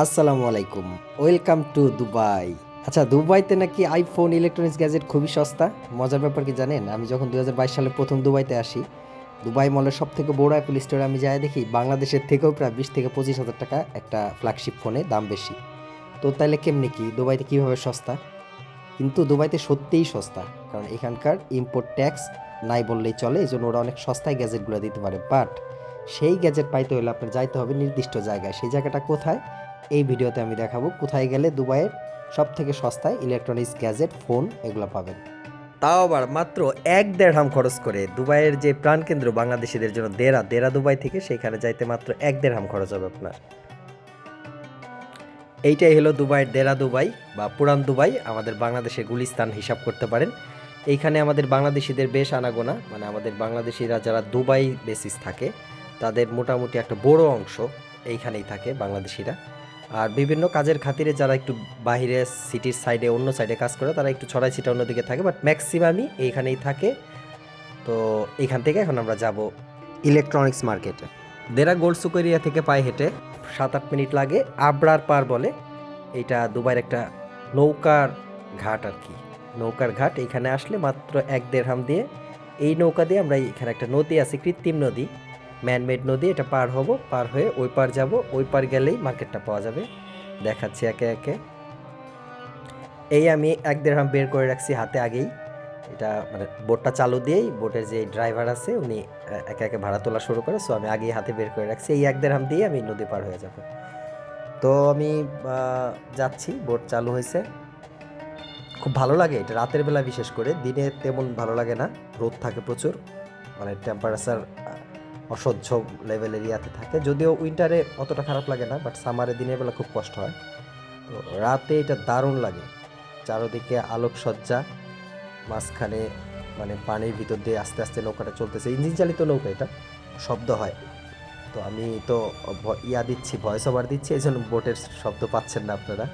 আসসালামু আলাইকুম। Welcome to Dubai আচ্ছা দুবাইতে নাকি আইফোন ইলেকট্রনিক্স গ্যাজেট খুবই সস্তা। মজার ব্যাপার কি জানেন? আমি যখন দু হাজার বাইশ সালে প্রথম দুবাইতে আসি, দুবাই মলের সব থেকে বড় অ্যাপেল স্টোরে আমি যাই দেখি, বাংলাদেশের থেকেও প্রায় বিশ থেকে পঁচিশ হাজার টাকা একটা ফ্ল্যাগশিপ ফোনে দাম বেশি। তো তাইলে কেমনি কি? দুবাইতে কীভাবে সস্তা? কিন্তু দুবাইতে সত্যিই সস্তা, কারণ এখানকার ইম্পোর্ট ট্যাক্স নাই বললেই চলে এই জন্য ওরা অনেক সস্তায় গ্যাজেটগুলো দিতে পারে। বাট সেই গ্যাজেট পাইতে হলে আপনার যাইতে হবে নির্দিষ্ট জায়গায়। সেই জায়গাটা কোথায়? এই ভিডিওতে আমি দেখাবো কোথায় গেলে দুবাইয়ের সব থেকে সস্তায় ইলেকট্রনিক্স গ্যাজেট ফোন এগুলো পাবেন। তাও আবার মাত্র এক দেড় হাম খরচ করে দুবাইয়ের যে প্রাণকেন্দ্র বাংলাদেশিদের জন্য দেরা দেরা দুবাই থেকে সেখানে যাইতে মাত্র এক দেড় হাম খরচ হবে আপনার। এইটাই হলো দুবাইয়ের দেরা দুবাই বা পুরান দুবাই, আমাদের বাংলাদেশের গুলিস্তান হিসাব করতে পারেন। এইখানে আমাদের বাংলাদেশিদের বেশ আনাগোনা মানে আমাদের বাংলাদেশিরা যারা দুবাই বেসিস থাকে, তাদের মোটামুটি একটা বড় অংশ এইখানেই থাকে বাংলাদেশিরা। আর বিভিন্ন কাজের খাতিরে যারা একটু বাইরে সিটির সাইডে অন্য সাইডে কাজ করে, তারা একটু ছড়াই ছিটা অন্যদিকে থাকে বাট ম্যাক্সিমামই এইখানেই থাকে। তো এইখান থেকে এখন আমরা যাব ইলেকট্রনিক্স মার্কেটে দেরা গোল্ড সুকরিয়া থেকে পায়ে হেঁটে সাত আট মিনিট লাগে, আবরার পার বলে এটা দুবাইয়ের একটা নৌকার ঘাট আর কি। নৌকার ঘাট এখানে আসলে মাত্র এক দেড়হাম দিয়ে, এই নৌকা দিয়ে আমরা এখানে একটা নদী আছে, কৃত্রিম নদী। ম্যানমেড নদী, এটা পার হব, পার হয়ে ওই পার যাব, ওই পার গেলেই মার্কেটটা পাওয়া যাবে। দেখাচ্ছি একে একে। এই আমি এক দেড়হাম বের করে রাখছি হাতে আগেই। এটা মানে বোটটা চালু দিয়েই, বোটের যে ড্রাইভার আছে, উনি একে একে ভাড়া তোলা শুরু করে সো আমি আগেই হাতে বের করে রাখছি। এই এক দেড়হাম দিয়ে আমি নদী পার হয়ে যাব। তো আমি যাচ্ছি, বোট চালু হয়েছে। খুব ভালো লাগে, এটা রাতের বেলা বিশেষ করে। দিনে তেমন ভালো লাগে না, রোদ থাকে প্রচুর। মানে টেম্পারেচার অসহ্য লেভেলের ইয়াতে থাকে। যদিও উইন্টারে অতটা খারাপ লাগে না বাট সামারে দিনের বেলা খুব কষ্ট হয়। তো রাতে এটা দারুণ লাগে। চারোদিকে আলোকসজ্জা, মাঝখানে মানে পানির ভিতর দিয়ে আস্তে আস্তে নৌকাটা চলতেছে। ইঞ্জিন চালিত নৌকা এটা, শব্দ হয়। তো আমি তো ইয়া দিচ্ছি ভয়েস ওভার দিচ্ছি এই জন্য বোটের শব্দ পাচ্ছেন না আপনারা।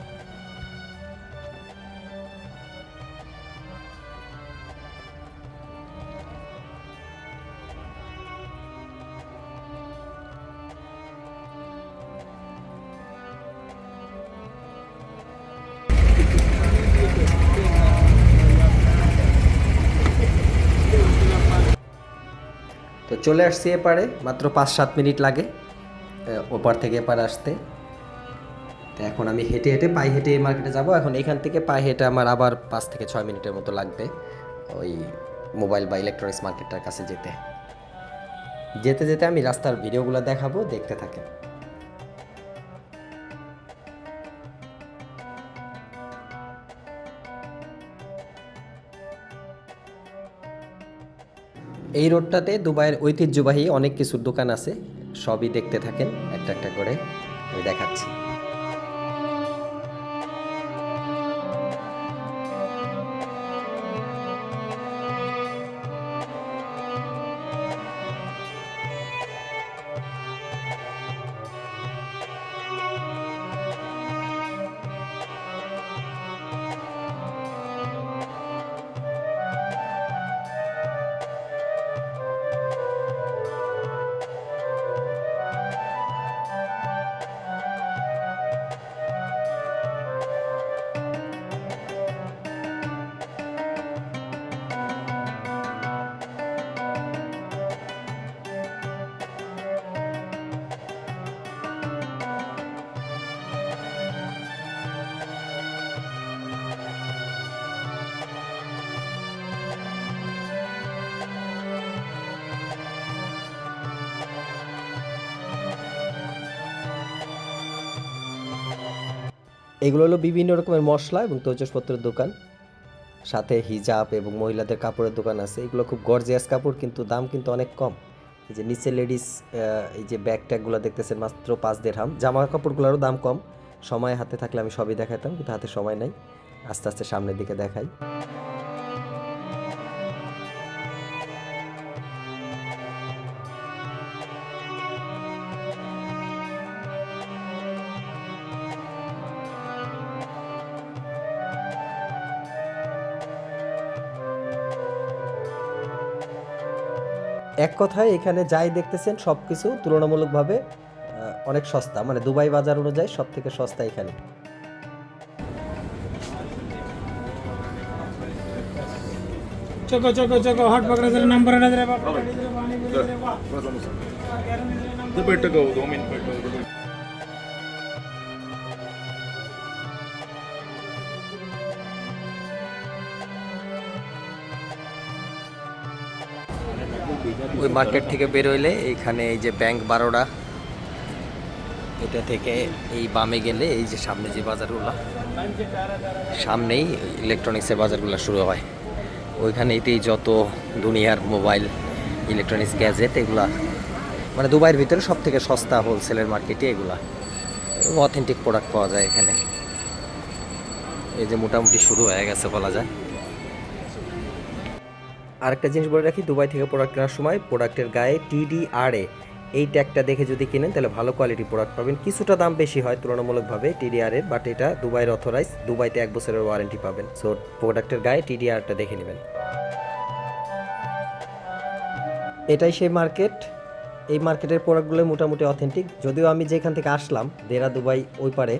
তো চলে আসছি এপারে, মাত্র পাঁচ সাত মিনিট লাগে ওপার থেকে এপার আসতে। তো এখন আমি হেঁটে হেঁটে, পায়ে হেঁটে এই মার্কেটে যাব। এখন এখান থেকে পায়ে হেঁটে আমার আবার পাঁচ থেকে ছয় মিনিটের মতো লাগবে ওই মোবাইল বা ইলেকট্রনিক্স মার্কেটটার কাছে যেতে। যেতে যেতে আমি রাস্তার ভিডিওগুলো দেখাবো, দেখতে থাকেন। এই রোডটাতে দুবাইয়ের ঐতিহ্যবাহী অনেক কিছুর দোকান আছে। সবই দেখতে থাকেন একটা একটা করে। আমি দেখাচ্ছি। এগুলো হলো বিভিন্ন রকমের মশলা এবং তৈজসপত্রের দোকান। সাথে হিজাব এবং মহিলাদের কাপড়ের দোকান আছে। এগুলো খুব গর্জিয়াস কাপড়, কিন্তু দাম কিন্তু অনেক কম। এই যে নিচে লেডিস এই যে ব্যাগ ট্যাগগুলো দেখতেছেন মাত্র পাঁচ দেড়হাম জামা কাপড়গুলোরও দাম কম। সময় হাতে থাকলে আমি সবই দেখাতাম, কিন্তু হাতে সময় নাই। আস্তে আস্তে সামনের দিকে দেখাই। এক কথায় এখানে যাই দেখতেছেন সব কিছু তুলনামূলকভাবে অনেক সস্তা। মানে দুবাই বাজার অনুযায়ী সব থেকে সস্তা এখানে। চকো চকো চকো হট পকড়ে ধরে নাম্বার ওই মার্কেট থেকে বেরোইলে এইখানে এই যে ব্যাংক বারোটা এটা থেকে এই বামে গেলে এই যে সামনে যে বাজারগুলো, সামনেই ইলেকট্রনিক্সের বাজারগুলো শুরু হয়। ওইখানেইতেই যত দুনিয়ার মোবাইল ইলেকট্রনিক্স গ্যাজেট এগুলা মানে দুবাইয়ের ভিতরে সব থেকে সস্তা হোলসেলের মার্কেটে এগুলা। অথেন্টিক প্রোডাক্ট পাওয়া যায় এখানে। এই যে মোটামুটি শুরু হয়ে গেছে বলা যায়। আরেকটা জিনিস বলে রাখি, দুবাই থেকে প্রোডাক্ট কেনার সময় প্রোডাক্টের গায়ে টিডিআরএ এই ট্যাগটা দেখে যদি কিনেন তাহলে ভালো কোয়ালিটি প্রোডাক্ট পাবেন। কিছুটা দাম বেশি হয় তুলনামূলকভাবে টিডিআর এর বাট এটা দুবাইয়ের অথরাইজ দুবাইতে এক বছরের ওয়ারেন্টি পাবেন। সো প্রোডাক্টের গায়ে টিডিআরটা দেখে নেবেন। এটাই সেই মার্কেট এই মার্কেটের প্রোডাক্টগুলো মোটামুটি অথেন্টিক যদিও আমি যেখান থেকে আসলাম, দেরা, দুবাই, ওই পারে,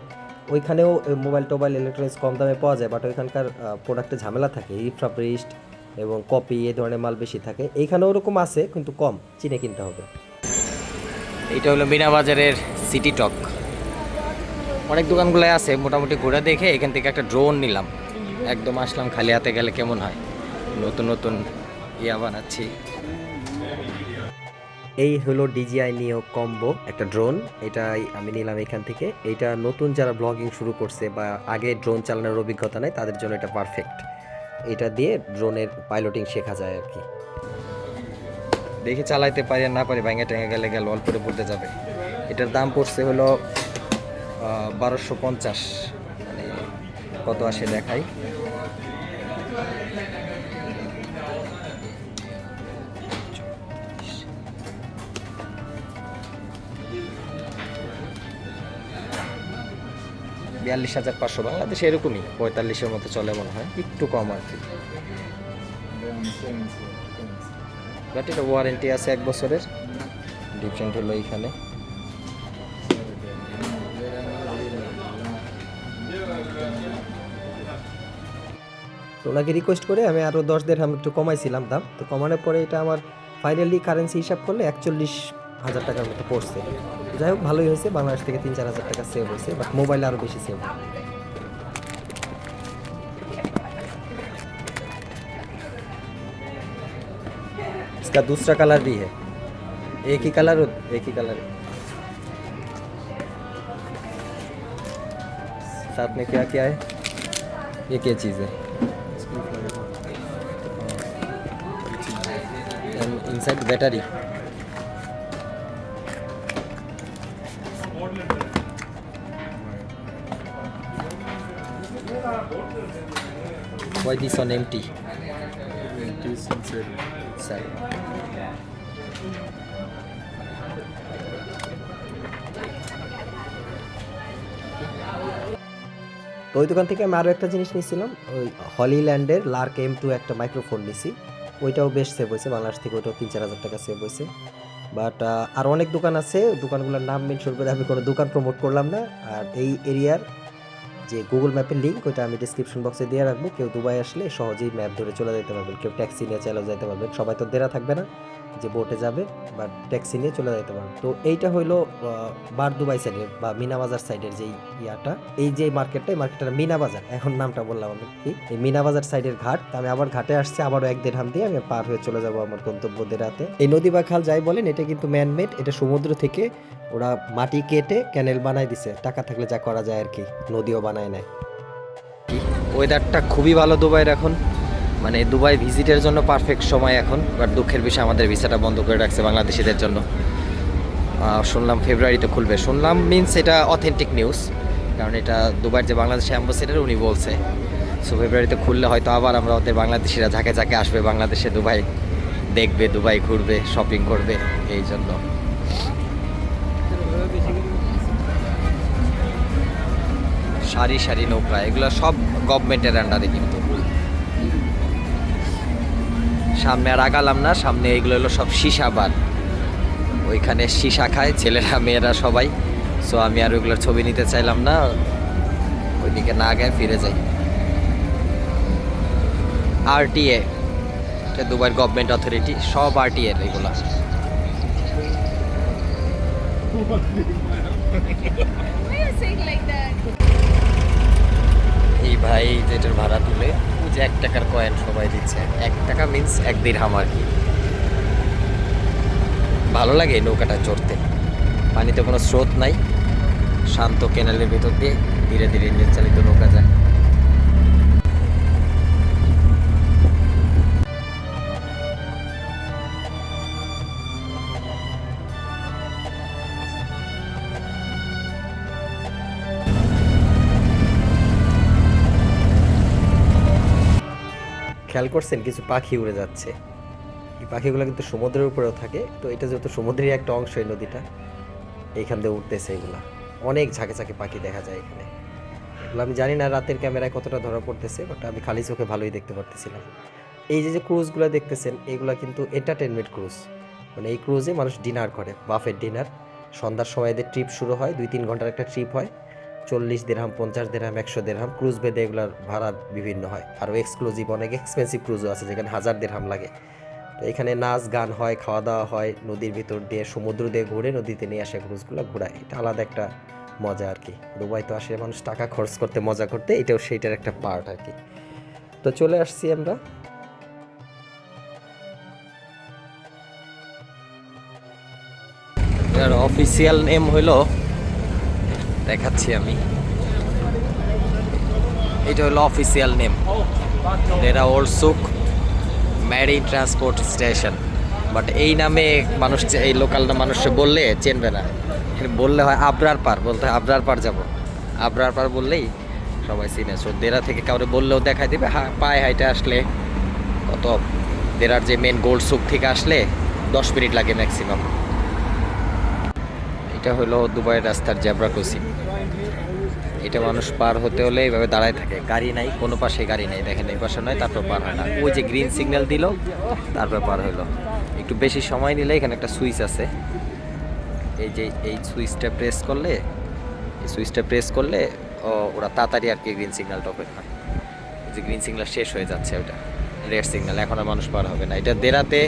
ওইখানেও মোবাইল টোবাইল ইলেকট্রনিক্স কম দামে পাওয়া যায় বাট ওইখানকার প্রোডাক্টে ঝামেলা থাকে। রিফ্রাবরিস্ট এবং কপি এই ধরনের মাল বেশি থাকে। এইখানে ওরকম আছে কিন্তু কম। চিনে কিনতে হবে। এইটা হলো মিনা বাজারের সিটি টক। অনেক দোকানগুলো আছে মোটামুটি ঘুরে দেখে এখান থেকে একটা ড্রোন নিলাম। একদম আসলাম খালি হাতে গেলে কেমন হয়? নতুন নতুন ইয়া বানাচ্ছি। এই হলো ডিজিআই নিও কম্বো একটা ড্রোন এটাই আমি নিলাম এখান থেকে। এটা নতুন যারা ব্লগিং শুরু করছে বা আগে ড্রোন চালানোর অভিজ্ঞতা নেই তাদের জন্য এটা পারফেক্ট এটা দিয়ে ড্রোনের পাইলটিং শেখা যায় আর কি। দেখি চালাইতে পারি না পারি, ভাঙে টেঙে গেলে গেল, অল্প পড়তে যাবে। এটার দাম পড়ছে হলো বারোশো পঞ্চাশ। মানে কত আসে দেখাই? বিয়াল্লিশ হাজার পাঁচশো বাংলাদেশে এরকমই পঁয়তাল্লিশের মতো চলে মনে হয়, একটু কম আর কি। বাট এটা ওয়ারেন্টি আছে এক বছরের। ডিফারেন্ট হলো এইখানে ওনাকে রিকোয়েস্ট করে আমি আরও দশ দেড় হাম একটু কমাইছিলাম দাম। তো কমানোর পরে এটা আমার ফাইনালি কারেন্সি হিসাব করলে একচল্লিশ হাজার টাকার মতো পড়ছে। যাই হোক ভালোই হয়েছে বাংলাদেশ থেকে তিন চার হাজার টাকা সেভ হয়েছে বাট মোবাইলে আরও বেশি সেভ इसका दूसरा कलर भी है एक ही कलर एक ही कलर है साथ में क्या क्या है ये क्या चीज़ है inside battery Why this on empty? Side. তো ওই দোকান থেকে আমি আরও একটা জিনিস নিয়েছিলাম ওই হলিল্যান্ডের লার্ক এম টু একটা মাইক্রোফোন নিছি ওইটাও বেশ সেভ হয়েছে, বাংলাদেশ থেকে ওইটাও তিন চার হাজার টাকা সেভ হয়েছে বাট আর অনেক দোকান আছে। দোকানগুলোর নাম মেনশন করে আমি কোনো দোকান প্রমোট করলাম না। আর এই এরিয়ার যে গুগল ম্যাপের লিঙ্ক ওইটা আমি ডিসক্রিপশন বক্সে দিয়ে রাখব। কেউ দুবাই আসলে সহজেই ম্যাপ ধরে চলে যেতে পারবেন। কেউ ট্যাক্সি নিয়ে চলে যেতে পারবেন। সবাই তো দেরা থাকবে না। যে বোটে যাবে বা ট্যাক্সি নিয়ে চলে যেতে পারবেন তো এইটা হইল বার দুবাই সাইডের বা মিনা বাজার সাইডের যেই ইয়াটা, এই যে মার্কেটটা এই মার্কেটটা মিনা বাজার। এখন নামটা বললাম আমি কি? এই মিনা বাজার সাইডের ঘাট আমি আবার ঘাটে আসছি, আবারও এক দেড় হাম দিয়ে আমি পার হয়ে চলে যাব আমার গন্তব্য দেরাতে এই নদী বা খাল যাই বলেন, এটা কিন্তু ম্যানমেড এটা সমুদ্র থেকে ওরা মাটি কেটে ক্যানেল বানায় দিছে। টাকা থাকলে যা করা যায় আর কি, নদীও বানায় নেয়। ওয়েদারটা খুবই ভালো দুবাইয়ের এখন। মানে দুবাই ভিজিটের জন্য পারফেক্ট সময় এখন বাট দুঃখের বিষয় আমাদের ভিসাটা বন্ধ করে রাখছে বাংলাদেশিদের জন্য। শুনলাম ফেব্রুয়ারিতে খুলবে। শুনলাম মিনস এটা অথেন্টিক নিউজ কারণ এটা দুবাইয়ের যে বাংলাদেশে অ্যাম্বাসেডার উনি বলছে। সো ফেব্রুয়ারিতে খুললে হয়তো আবার আমরা ওদের বাংলাদেশিরা ঝাঁকে ঝাঁকে আসবে, বাংলাদেশে দুবাই দেখবে, দুবাই ঘুরবে শপিং করবে, এই জন্য। সারি সারি নৌকা, এগুলো সব গভর্নমেন্টের আন্ডারে কিন্তু। সামনে আর আগালাম না সামনে এগুলো হলো সব সীসা বাদ ওইখানে সীসা খায় ছেলেরা মেয়েরা সবাই। সো আমি আর ওইগুলোর ছবি নিতে চাইলাম না। ওইদিকে না গায়ে ফিরে যাই। আরটিএ এটা দুবাইয়ের গভর্নমেন্ট অথরিটি সব আরটিএ এগুলা? এই ভাই যেটার ভাড়া তুলে। যে এক টাকার কয়েন সবাই দিচ্ছে। এক টাকা মিন্স এক দিরহাম আর কি? ভালো লাগে নৌকাটা চড়তে। পানিতে কোনো স্রোত নাই। শান্ত কেনালের ভিতর দিয়ে ধীরে ধীরে নির্চালিত চালিত নৌকা যায়। খেয়াল করছেন কিছু পাখি উড়ে যাচ্ছে। এই পাখিগুলো কিন্তু সমুদ্রের উপরেও থাকে, তো এটা যেহেতু সমুদ্রেরই একটা অংশ এই নদীটা, এইখান দিয়ে উঠতেছে এগুলা। অনেক ঝাঁকে ঝাঁকে পাখি দেখা যায় এখানে। এগুলো আমি জানি না রাতের ক্যামেরায় কতটা ধরা পড়তেছে বাট আমি খালি চোখে ভালোই দেখতে পারতেছিলাম। এই যে যে ক্রুজগুলো দেখতেছেন, এগুলো কিন্তু এন্টারটেনমেন্ট ক্রুজ মানে এই ক্রুজে মানুষ ডিনার করে বাফের ডিনার সন্ধ্যার সময় এদের ট্রিপ শুরু হয় দুই তিন ঘণ্টার একটা ট্রিপ হয়। চল্লিশ দেড়হাম পঞ্চাশ দেড়হাম একশো দেড়হাম ক্রুজ বেদে এগুলোর ভাড়া বিভিন্ন হয়। আরও এক্সক্লুসিভ অনেক এক্সপেন্সিভ ক্রুজও আছে যেখানে হাজার দেড়হাম লাগে। তো এখানে নাচ, গান হয় খাওয়া দাওয়া হয়, নদীর ভিতর দিয়ে, সমুদ্র দিয়ে ঘুরে নদীতে নিয়ে আসে ক্রুজগুলো ঘোরায়। এটা আলাদা একটা মজা আর কি। দুবাই তো আসে, মানুষ টাকা খরচ করতে, মজা করতে, এটাও সেইটার একটা পার্ট আর কি। তো চলে আসছি আমরা। অফিসিয়াল নেম হলো দেখাচ্ছি আমি। এটা হলো অফিসিয়াল নেম এরা ওলসুক ম্যারিন ট্রান্সপোর্ট স্টেশন বাট এই নামে মানুষ এই লোকাল মানুষ বললে চেনবে না। বললে হয় আবরার পার, বলতে হয় আবরার পার যাব। আবরার পার বললেই সবাই চিনে। সো দেরা থেকে কাউরে বললেও দেখাই দেবে। হা, পায়ে হাইটে আসলে কত দেরার যে মেন গোল্ড সুক থেকে আসলে দশ মিনিট লাগে ম্যাক্সিমাম এটা হলো দুবাইয়ের রাস্তার জেব্রা ক্রসিং। এটা মানুষ পার হতে হলে এইভাবে দাঁড়ায় থাকে। গাড়ি নাই, কোনো পাশে গাড়ি নাই। দেখেন, এই পাশে নয়, তারপর পার হয় না। ওই যে গ্রিন সিগন্যাল দিল, তারপর পার হলো। একটু বেশি সময় নিলে এখানে একটা সুইচ আছে। এই যে এই সুইচটা প্রেস করলে, এই সুইচটা প্রেস করলে ওরা তাড়াতাড়ি আর কি গ্রিন সিগন্যালটা ওপেন যে গ্রিন সিগন্যাল শেষ হয়ে যাচ্ছে ওটা রেড সিগন্যাল এখন আর মানুষ পার হবে না। এটা দেরাতে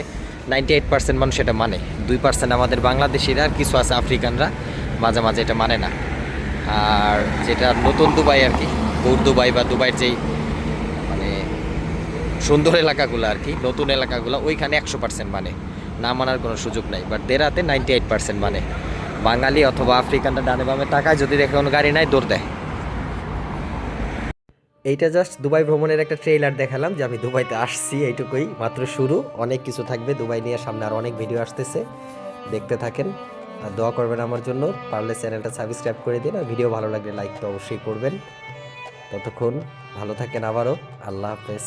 নাইনটি এইট পার্সেন্ট মানুষ এটা মানে। দুই পার্সেন্ট আমাদের বাংলাদেশিরা আর কিছু আছে আফ্রিকানরা, মাঝে মাঝে এটা মানে না। আর যেটা নতুন দুবাই আর কি গৌর দুবাই বা দুবাইয়ের যেই মানে সুন্দর এলাকাগুলো আর কি, নতুন এলাকাগুলো, ওইখানে একশো পার্সেন্ট মানে। না মানার কোনো সুযোগ নাই বাট দেরাতে নাইনটি এইট পার্সেন্ট মানে। বাঙালি অথবা আফ্রিকানরা ডানে বামে টাকায় যদি দেখে কোনো গাড়ি নাই, দৌড় দেয়। এইটা জাস্ট দুবাই ভ্রমণের একটা ট্রেইলার দেখালাম যে আমি দুবাইতে আসছি এইটুকুই, মাত্র শুরু। অনেক কিছু থাকবে দুবাই নিয়ে, সামনে আর অনেক ভিডিও আসতেছে। দেখতে থাকেন আর দোয়া করবেন আমার জন্য। পারলে চ্যানেলটা সাবস্ক্রাইব করে দিন আর ভিডিও ভালো লাগলে লাইক তো অবশ্যই করবেন। ততক্ষণ ভালো থাকেন আবারও। আল্লাহ হাফেজ।